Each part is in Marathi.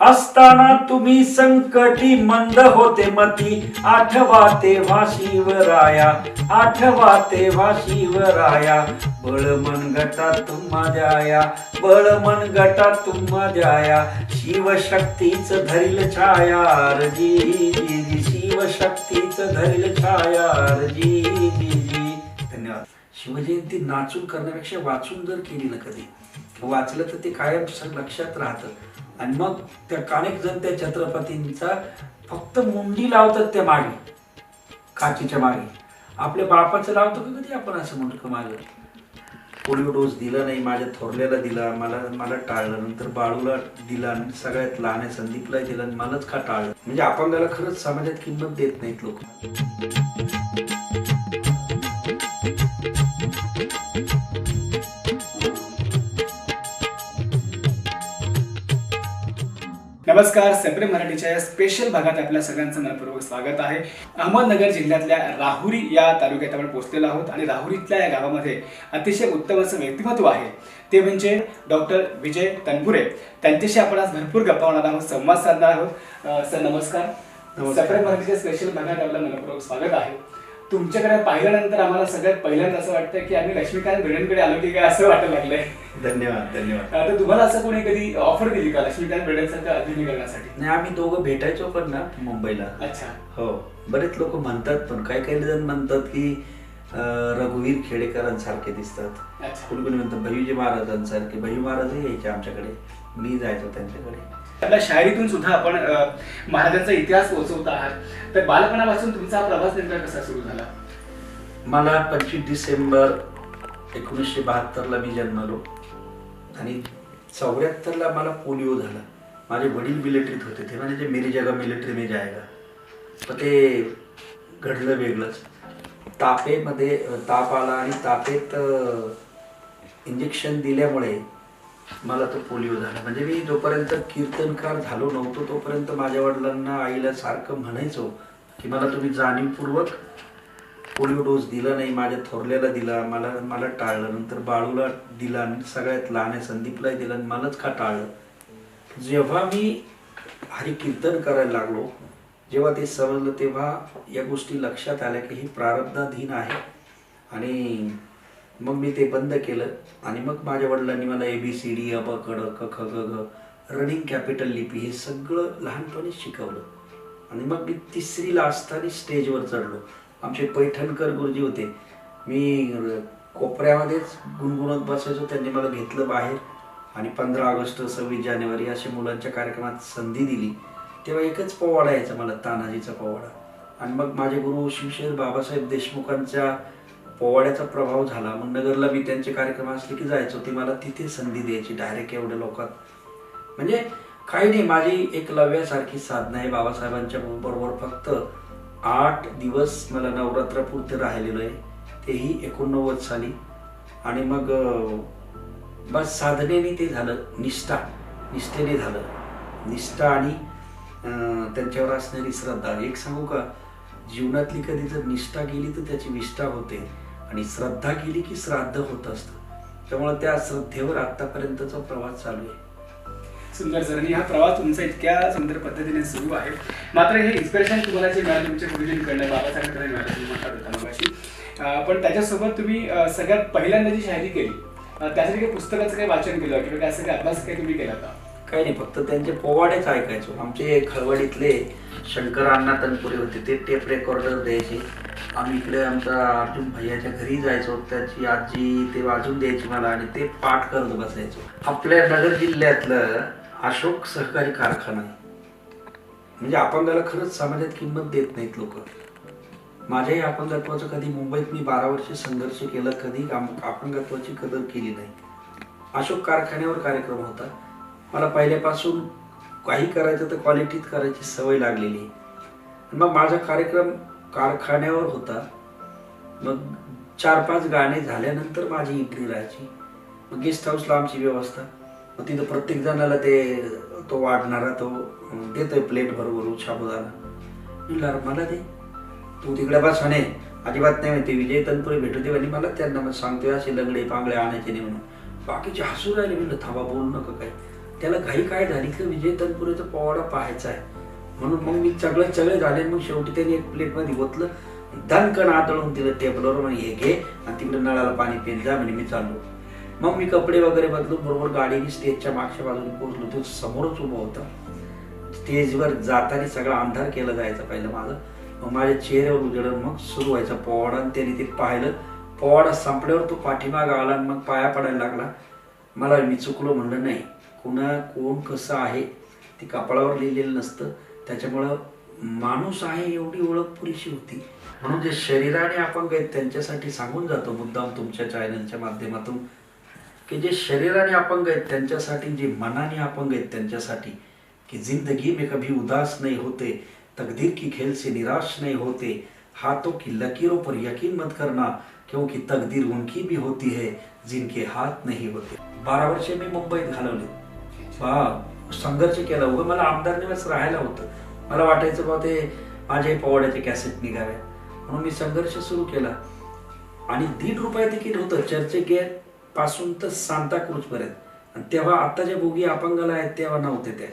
असताना तुम्ही संकटी मंद होते मती. आठवा तेव्हा शिवराया आठवा तेव्हा शिवराया. बळ मन गटा तुम्हा जाया बळ मन गटा तुम्हा जाया शिवशक्तीच धरील छाया रजी शिवशक्तीच धरील छाया रजी धन्यवाद. शिवजयंती नाचून करण्यापेक्षा वाचून जर केली ना कधी वाचलं तर ते कायम लक्षात राहतं. आणि मग त्या अनेक जण त्या छत्रपतींचा फक्त मुंडी लावतात त्या मागे काचीच्या मागे. आपल्या बापाचं लावतो का कधी आपण असं म्हणतो मागे पोलिओ डोस दिला नाही माझ्या थोरल्याला दिला मला मला टाळलं नंतर बाळूला दिला आणि सगळ्यात लहान आहे संदीपला दिला आणि मलाच का टाळलं? म्हणजे अपंगाला खरंच समाजात किंमत देत नाहीत लोक. नमस्कार सेपरे मराठीच्या या स्पेशल भागात आपल्या सगळ्यांचं मनपूर्वक स्वागत आहे. अहमदनगर जिल्ह्यातल्या राहुरी या तालुक्यात आपण पोहोचलेलो आहोत आणि राहुरीतल्या या गावामध्ये अतिशय उत्तम असं व्यक्तिमत्व आहे. ते म्हणजे डॉक्टर विजय तनपुरे. त्यांच्याशी आपण आज भरपूर गप्पा होणार आहोत संवाद साधणार आहोत. सर नमस्कार. नमस्कार. सेपरे मराठीच्या स्पेशल भागात आपलं मनपूर्वक स्वागत आहे. तुमच्याकडे पाहिल्यानंतर आम्हाला सगळ्यात पहिल्यांदा असं वाटतं की आम्ही लक्ष्मीकांत भिडेंकडे आलो की काय असं वाटायला लागलंय. धन्यवाद धन्यवाद. तर तुम्हाला असं कोणी कधी ऑफर दिली का लक्ष्मीकांत भिडेंसारखं अभिनय करण्यासाठी नाही आम्ही दोघं भेटायचो पण ना मुंबईला. अच्छा. हो बरेच लोक म्हणतात पण काही काही जण म्हणतात की रघुवीर खेडेकरांसारखे दिसतात. अच्छा. कोणी कोणी म्हणतात भैयूजी महाराजांसारखे. भैयू महाराजही यायचे आमच्याकडे. मी जायचो त्यांच्याकडे. आपल्या शायरीतून सुद्धा आपण महाराजांचा इतिहास पोहोचवत आहात. तर बालपणापासून तुमचा प्रवास नेमका कसा सुरू झाला? मला पंचवीस डिसेंबर एकोणीसशे बहात्तरला मी जन्मलो. आणि चौऱ्याहत्तरला मला पोलिओ झाला. माझे वडील मिलिटरीत होते. ते म्हणजे मेरी जगा मिलिटरी मे जायगा तर ते घडलं वेगळंच. तापेमध्ये ताप आला आणि तापेत इंजेक्शन दिल्यामुळे मला तो पोलिओ झाला. म्हणजे मी जोपर्यंत कीर्तनकार झालो नव्हतो तोपर्यंत माझ्या वडिलांना आईला सारखं म्हणायचो की मला तुम्ही जाणीवपूर्वक पोलिओ डोस दिला नाही माझ्या थोरल्याला दिला मला मला टाळलं. नंतर बाळूला दिला आणि सगळ्यात लहान आहे संदीपलाही दिला आणि मलाच का टाळलं? जेव्हा मी हरी कीर्तन करायला लागलो जेव्हा ते समजलं तेव्हा या गोष्टी लक्षात आल्या की हे प्रारब्धाधीन आहे. आणि मग मी ते बंद केलं आणि मग माझ्या वडिलांनी मला ए बी सी डी अ कड क ख ग रनिंग कॅपिटल लिपी हे सगळं लहानपणीच शिकवलं. आणि मग मी तिसरीला असताना स्टेजवर चढलो. आमचे पैठणकर गुरुजी होते. मी कोपऱ्यामध्येच गुणगुणत बसायचो. त्यांनी मला घेतलं बाहेर आणि पंधरा ऑगस्ट सव्वीस जानेवारी असे मुलांच्या कार्यक्रमात संधी दिली. तेव्हा एकच पोवाडा यायचा मला तानाजीचा पोवाडा. आणि मग माझे गुरु शिवशेर बाबासाहेब देशमुखांच्या पोवाड्याचा प्रभाव झाला. मग नगरला मी त्यांचे कार्यक्रम असले की जायचो. ती मला तिथे संधी द्यायची डायरेक्ट एवढ्या लोकात. म्हणजे काही नाही माझी एक लव्यासारखी साधना आहे बाबासाहेबांच्या बरोबर. फक्त आठ दिवस मला नवरात्रापुरते राहिलेलं आहे. तेही एकोणनव्वद साली. आणि मग बस साधनेने ते झालं. निष्ठा. निष्ठेने झालं. निष्ठा आणि त्यांच्यावर असणारी श्रद्धा. एक सांगू का? जीवनातली कधी जर निष्ठा गेली तर त्याची विष्ठा होते. आणि श्रद्धा केली की श्राद्ध होत असतं. त्यामुळे त्या श्रद्धेवर आतापर्यंतचा प्रवास चालू आहे. सुंदर सर आणि हा प्रवास तुमचा इतक्या सुंदर पद्धतीने सुरू आहे. मात्र हे इन्स्पिरेशन तुम्हाला जे मिळालं तुमच्या गुरुजींकडनं बाबासाहेबांकडे मिळालं तुम्ही म्हणतात होता मगाशी. पण त्याच्यासोबत तुम्ही सगळ्यात पहिल्यांदा जी शायरी केली त्यासाठी काही पुस्तकाचं काही वाचन केलं किंवा काय असं काही अभ्यास काही तुम्ही केला होता काही नाही फक्त त्यांचे पोवाडेच ऐकायचो. आमचे खळवडीतले शंकर अण्णा तनपुरे होते ते टेप रेकॉर्डर द्यायचे. आम्ही इकडे आमचा अर्जुन भैयाच्या घरी जायचो त्याची आजी ते वाजून द्यायची मला आणि ते पाठ करत बसायचो. आपल्या नगर जिल्ह्यातलं अशोक सहकारी कारखाना आहे. म्हणजे अपंगाला खरंच समाजात किंमत देत नाहीत लोक. माझ्याही अपंगत्वाचं कधी मुंबईत मी बारा वर्ष संघर्ष केला कधी अपंगत्वाची कदर केली नाही. अशोक कारखान्यावर कार्यक्रम होता. मला पहिल्यापासून काही करायचं तर क्वालिटीत करायची सवय लागलेली. आहे. मग माझा कार्यक्रम कारखान्यावर होता. मग चार पाच गाणे झाल्यानंतर माझी एंट्री राहायची. मग गेस्ट हाऊसला आमची व्यवस्था. मग तिथं प्रत्येक जणाला ते तो वाढणारा तो देतोय प्लेट भरभरून साबुदाणा. म्हणलं "अरे मला दे. तू तिकडे बस म्हणे अजिबात नाही म्हणते विजय तनपुरे भेटू दे आणि मला त्यांना मग सांगतोय असे लंगडे पांगडे आणायचे नाही म्हणून. बाकीचे हसू राहिले म्हणलं थांबा बोलू नका काय त्याला घाई काय झाली? की विजय तनपुरेचा पोवाडा पाहायचा आहे. म्हणून मग मी चगळे चगळे झाले. मग शेवटी त्याने एक प्लेटमध्ये ओतलं. दणकण आदळून दिलं टेबलवर. म्हणे हे घे आणि तिकडे नळाला पाणी पेन जा म्हणे मी चाललो. मग मी कपडे वगैरे बदलून बरोबर गाडीने स्टेजच्या मागच्या बाजूने पोहोचलो. तो समोरच उभा होता. स्टेजवर जाताना सगळा अंधार केला जायचा पहिलं माझं. मग माझ्या चेहऱ्यावर उजळून मग सुरू व्हायचा पोवाडा आणि त्याने ते पाहिलं. पोवाडा संपल्यावर तो पाठीमाग आला आणि मग पाया पडायला लागला. मला मी चुकलो म्हणलं नाही कुणा कोण कसं आहे ते कपाळावर लिहिलेलं नसतं. त्याच्यामुळं माणूस आहे एवढी ओळख पुरेशी होती. म्हणून जे शरीराने अपंग आहेत त्यांच्यासाठी सांगून जातो मुद्दाम तुमच्या चॅनलच्या माध्यमातून की जे शरीराने अपंग आहेत त्यांच्यासाठी जे मनाने अपंग आहेत त्यांच्यासाठी की जिंदगी में कभी उदास नहीं होते तकदीर की खेल से निराश नहीं होते हाथों की लकीरों पर यकीन मत करना क्योंकि तकदीर उनकी भी होती है जिनके हाथ नहीं होते। बारा वर्षे मी मुंबईत घालवले। हा संघर्ष केला. उभं मला आमदार निवास राहायला होतं. मला वाटायचं बा ते माझ्याही पोवाड्याचे कॅसेट निघावे म्हणून मी संघर्ष सुरू केला. आणि दीड रुपये तिकीट होतं चर्चगेटपासून तर सांताक्रूजपर्यंत. आणि तेव्हा आता ज्या बोगी अपंगाला आहेत तेव्हा नव्हते ते.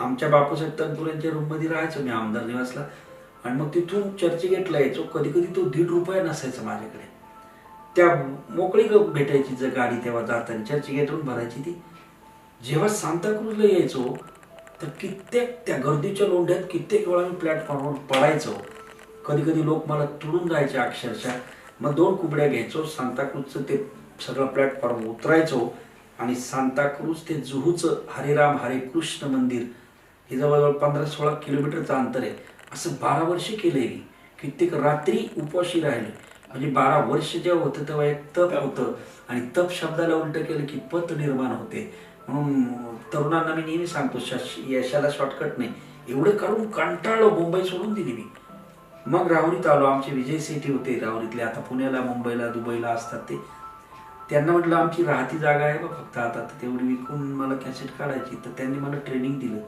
आमच्या बापूसाहेब तनपुरेंच्या रूम राहायचो मी आमदार निवासला आणि मग तिथून चर्चगेटला यायचो. कधी कधी तो दीड रुपया नसायचा माझ्याकडे. त्या मोकळी भेटायची जर गाडी तेव्हा जाताना. चर्चगेटवरून भरायची ती. जेव्हा सांताक्रूजला यायचो तर कित्येक त्या गर्दीच्या लोंढ्यात कित्येक वेळा मी प्लॅटफॉर्मवर पडायचो. कधी कधी लोक मला तुडून जायचे अक्षरशः. मग दोन कुबड्या घ्यायचो सांताक्रूजचं ते सगळं प्लॅटफॉर्म उतरायचो आणि सांताक्रूज ते जुहूचं हरेराम हरे कृष्ण मंदिर हे जवळजवळ पंधरा सोळा किलोमीटरचं अंतर आहे. असं बारा वर्षे केलंय मी. कित्येक रात्री उपवाशी राहिले. म्हणजे बारा वर्ष जेव्हा होतं तेव्हा एक तप होतं. आणि तप शब्दाला उलट केलं की पत निर्माण होते. म्हणून तरुणांना मी नेहमी सांगतो शश- यशाला शॉर्टकट नाही. एवढं काढून कंटाळलो मुंबई सोडून दिली मी. मग राहुरीत आलो आमचे विजय सेठी होते राहुरीतले. आता पुण्याला मुंबईला दुबईला असतात ते. त्यांना म्हटलं आमची राहती जागा आहे बा फक्त आता तर तेवढी विकून मला कॅसेट काढायची. तर त्यांनी मला ट्रेनिंग दिलं.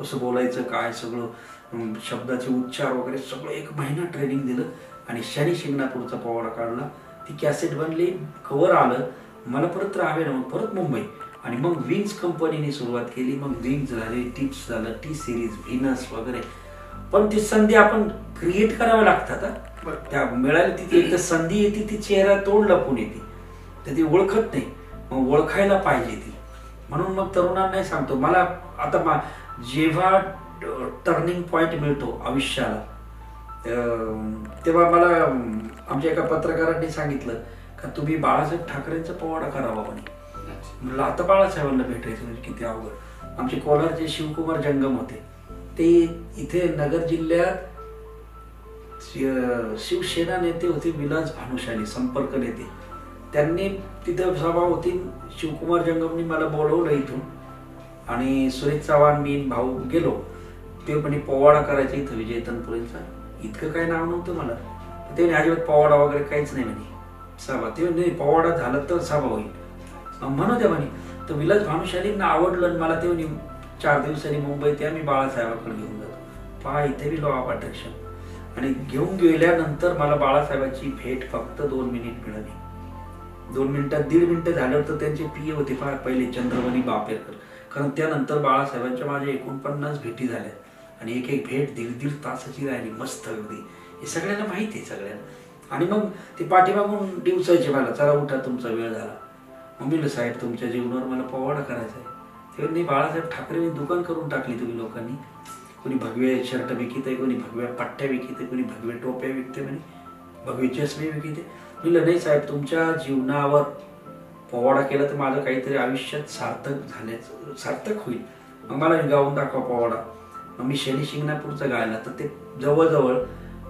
कसं बोलायचं काय सगळं शब्दाचे उच्चार वगैरे सगळं एक महिना ट्रेनिंग दिलं आणि शनी शिंगणापूरचा पोवाडा काढला. ती कॅसेट बनली कवर आलं. मला परत राहावे ना मग परत मुंबई. आणि मग विंग्स कंपनीने सुरुवात केली मग विंग्स झाले टिप्स झालं टी सिरीज व्हिनस वगैरे. पण ती संधी आपण क्रिएट कराव्या लागतात. त्या मिळाली तिथे एकदा संधी येते ती चेहरा तोंड लपून येते. तर ती ओळखत नाही मग ओळखायला पाहिजे ती. म्हणून मग तरुणांनाही सांगतो मला आता मा- जेव्हा टर्निंग पॉइंट मिळतो आयुष्याला तेव्हा मला आमच्या एका पत्रकारांनी सांगितलं का तुम्ही बाळासाहेब ठाकरेंचा पोवाडा करावा म्हणे. म्हणलं आता बाळासाहेबांना भेटायचं म्हणजे किती अवघड. आमचे कोलारचे शिवकुमार जंगम होते. ते इथे नगर जिल्ह्यात शि- शिवसेना नेते होते विलास भानुशाली संपर्क नेते. त्यांनी तिथं सभा होती. शिवकुमार जंगमनी मला बोलवलं इथून. आणि सुरेश चव्हाण मी भाऊ गेलो. ते म्हणे पोवाडा करायचा इथं विजय तनपुरेंचा इतकं काही नाव नव्हतं मला. ते म्हणे अजिबात पोवाडा वगैरे काहीच नाही म्हणे. सभा. ते म्हणजे पोवाडा झाला तर सभा होईल. म्हणू द्या म्हणे. तर विलास भानुशालींना आवडलं आणि मला ते म्हणे चार दिवसांनी मुंबईत या मी बाळासाहेबाकडे घेऊन जातो. पहा इथे मी लो अध्यक्ष आणि घेऊन गेल्यानंतर मला बाळासाहेबांची भेट फक्त दोन मिनिट मिळाली. दोन मिनिटात दीड मिनिटं झाल्यावर तर त्यांचे पीए होते फार पहिले चंद्रमणी बापेरकर. कारण त्यानंतर बाळासाहेबांच्या माझ्या एकोणपन्नास भेटी झाल्या. आणि एक एक भेट दीड दीड तासाची राहिली मस्त अगदी. हे सगळ्यांना माहिती आहे सगळ्यांना. आणि मग ते पाठीमागून दिवसायचे मला चला उठा तुमचा वेळ झाला. मग साहेब तुमच्या जीवनावर मला पोवाडा करायचा आहे. तेव्हा नाही बाळासाहेब ठाकरे दुकान करून टाकली तुम्ही लोकांनी. कोणी भगवे शर्ट विकित आहे कोणी भगव्या पट्ट्या विकिते कोणी भगवे टोप्या विकते म्हणे भगवे चष्मे विकिते म्हणलं नाही साहेब तुमच्या जीवनावर पोवाडा केला तर माझं काहीतरी आयुष्यात सार्थक झाल्याचं सार्थक होईल. मग मला गाऊन दाखवा पोवाडा. मग मी शनी शिंगणापूरचं गायला तर ते जवळजवळ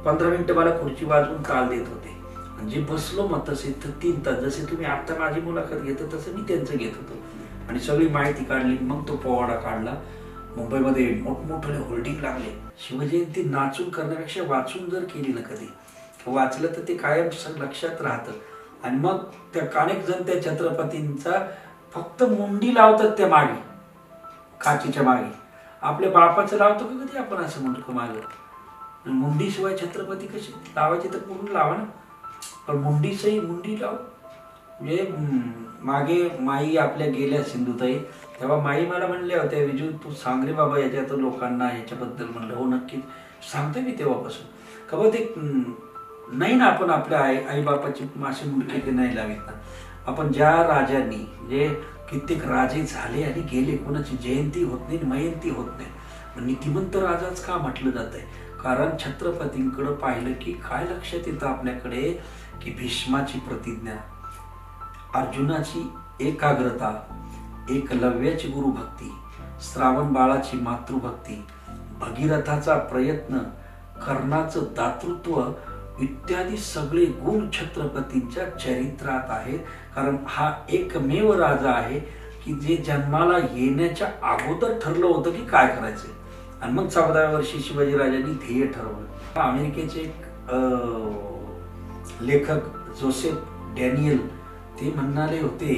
पंधरा मिनटं मला खुर्ची वाजवून ताल देत होते. म्हणजे बसलो मग तसे तीन तास. जसे तुम्ही आता माझी मुलाखत घेतो तसं मी त्यांचं घेत होतो. आणि सगळी माहिती काढली मग तो पोवाडा काढला. मुंबईमध्ये मोठमोठे होल्डिंग लागले. शिवजयंती नाचून करण्यापेक्षा वाचून जर केली ना कधी वाचलं तर ते कायम लक्षात राहतं. आणि मग त्या अनेक जण त्या छत्रपतींचा फक्त मुंडी लावतात त्या मागे काचीच्या मागे. आपल्या बापाचं लावतो का कधी आपण असं म्हणतो मागे? मुंडीशिवाय छत्रपती कशी लावायची तर पूर्ण लावा ना. पण मुंडीचंही मुंडी लाव. म्हणजे मागे माई आपल्या गेल्या सिंधुताई. तेव्हा माई मला म्हणल्या होत्या विजू तू सांग रे बाबा याच्यात लोकांना याच्याबद्दल म्हणलं. हो नक्की सांगते मी तेव्हापासून. का बा ते नाही ना आपण आपल्या आई आई बापाची मासे मुंडके ते नाही लावित ना. आपण ज्या राजांनी जे कित्येक राजे झाले आणि गेले कोणाची जयंती होत नाही आणि मयंती होत नाही. नीतिमंत राजाच का म्हटलं जात आहे कारण छत्रपतींकडं पाहिलं की काय लक्षात येतं आपल्याकडे? की भीष्माची प्रतिज्ञा अर्जुनाची एकाग्रता एकलव्याची गुरुभक्ती श्रावण बाळाची मातृभक्ती भगीरथाचा प्रयत्न कर्णाचं दातृत्व इत्यादी सगळे गुण छत्रपतींच्या चरित्रात आहेत. कारण हा एकमेव राजा आहे की जे जन्माला येण्याच्या अगोदर ठरलं होतं की काय करायचं आणि मग चौदाव्या वर्षी शिवाजीराजांनी ध्येय ठरवलं. अमेरिकेचे एक अं, लेखक जोसेफ डॅनियल ते म्हणणारे होते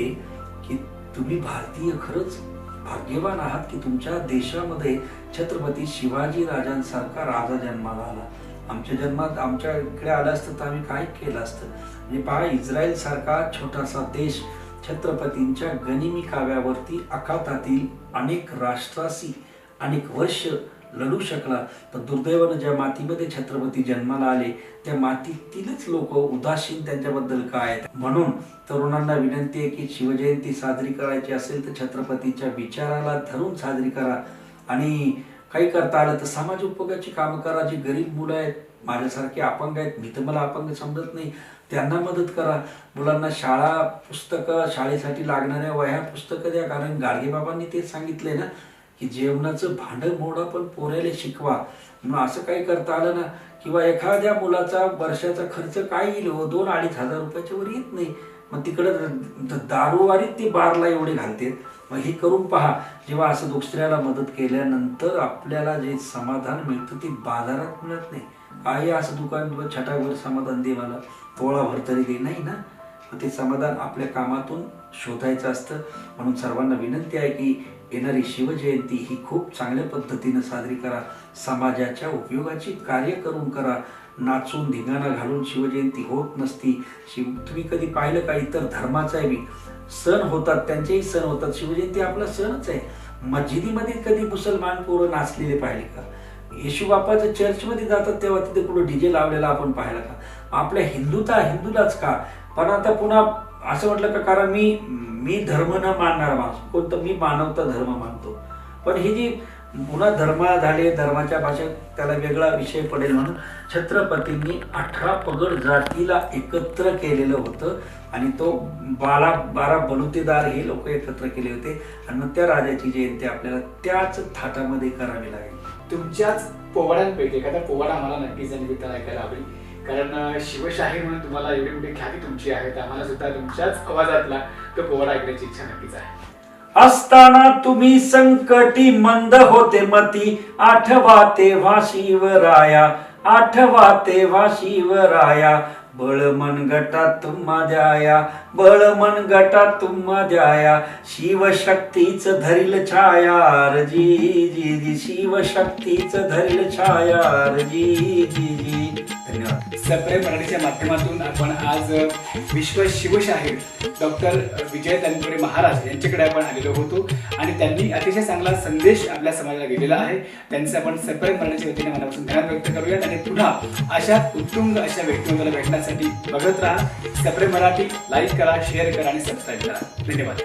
की तुम्ही भारतीय खरंच भाग्यवान आहात की तुमच्या देशामध्ये छत्रपती शिवाजी राजांसारखा राजा जन्माला आला. आमच्या जन्मात आमच्या इकडे आलं असतं तर आम्ही काय केलं असतं? म्हणजे पहा इस्रायल सारखा छोटासा देश छत्रपतींच्या गनिमी काव्यावरती अखातातील अनेक राष्ट्राशी अनेक वर्ष लढू शकला. पण दुर्दैवानं ज्या मातीमध्ये छत्रपती जन्माला आले त्या मातीतीलच लोक उदासीन त्यांच्याबद्दल काय आहेत. म्हणून तरुणांना विनंती आहे की शिवजयंती साजरी करायची असेल तर छत्रपतीच्या विचाराला धरून साजरी करा. आणि काही करता आलं तर समाज उपयोगाची कामं करा. जी गरीब मुलं आहेत माझ्यासारखे अपंग आहेत मी तर मला अपंग समजत नाही त्यांना मदत करा. मुलांना शाळा पुस्तकं शाळेसाठी लागणाऱ्या वह्या पुस्तकं द्या. कारण गाडगेबाबांनी तेच सांगितलंय ना की जेवणाचं भांडं मोडा पण पोऱ्याला शिकवा. म्हणून असं काही करता आलं ना किंवा एखाद्या मुलाचा वर्षाचा खर्च काय येईल हो दोन अडीच हजार रुपयाच्या वर येत नाही. मग तिकडं दारूवारीत ती बारला एवढे घालते मग हे करून पहा. जेव्हा असं दुसऱ्याला मदत केल्यानंतर आपल्याला जे समाधान मिळतं ते बाजारात मिळत नाही. काही असं दुकान छटावर समाधान दे मला. तोळाभर तरी दे. नाही ना? मग ते समाधान आपल्या कामातून शोधायचं असतं. म्हणून सर्वांना विनंती आहे की येणारी शिवजयंती ही खूप चांगल्या पद्धतीनं साजरी करा. समाजाच्या उपयोगाची कार्य करून करा. नाचून धिंगाणा घालून शिवजयंती होत नसती. शिव तुम्ही कधी पाहिलं का इतर धर्माचा बी सण होतात त्यांचेही सण होतात. शिवजयंती आपला सणच आहे. मस्जिदीमध्ये कधी मुसलमान पोरं नाचलेले पाहिले का? येशू बापाच्या चर्चमध्ये जातात तेव्हा तिथे कुठं डीजे लावलेला आपण पाहिला का? आपल्या हिंदूता हिंदूलाच का? पण आता पुन्हा असं म्हटलं का कारण मी मी धर्म न मानणारा माणूस कोणतं मी मानवता धर्म मानतो. पण ही जी पुन्हा धर्म झाले धर्माच्या भाषेत त्याला वेगळा विषय पडेल म्हणून छत्रपतींनी अठरा पगड जातीला एकत्र केलेलं होतं आणि तो बारा बारा बलुतेदार हे लोक एकत्र केले होते. आणि मग त्या राजाची जयंती आपल्याला त्याच थाटामध्ये करावी लागेल. तुमच्याच पोवाड्यांपैकी एखादा पोवाडा आम्हाला नक्कीच या ऐकायला आवडेल कारण शिवशाही म्हणून तुम्हाला एवढी मोठी ख्याती तुमची आहे तर आम्हाला सुद्धा तुमच्याच आवाजातला तो पोवाडा ऐकण्याची इच्छा नक्कीच आहे. असताना तुम्ही संकटी मंद होते मती आठवा तेव्हा शिवराया आठवा तेव्हा शिवराया बळ मन गटात तुम्हा जाया बळ मन गटात तुम्हा जाया शिवशक्तीच धरील छाया रजी जी जी शिवशक्तीच धरील छाया रजी जी जी. सप्रेम मराठीच्या माध्यमातून आपण आज विश्व शिवशाहीर डॉक्टर विजय तनपुरे महाराज यांच्याकडे आपण आलेलो होतो. आणि त्यांनी अतिशय चांगला संदेश आपल्या समाजाला दिलेला आहे. त्यांचं आपण सप्रेम मराठीच्या वतीने मनापासून ध्यान व्यक्त करूयात. आणि पुन्हा अशा उत्तुंग अशा व्यक्तिमत्वाला भेटण्यासाठी बघत राहा. सप्रेम मराठी लाईक करा शेअर करा आणि सबस्क्राईब करा. धन्यवाद.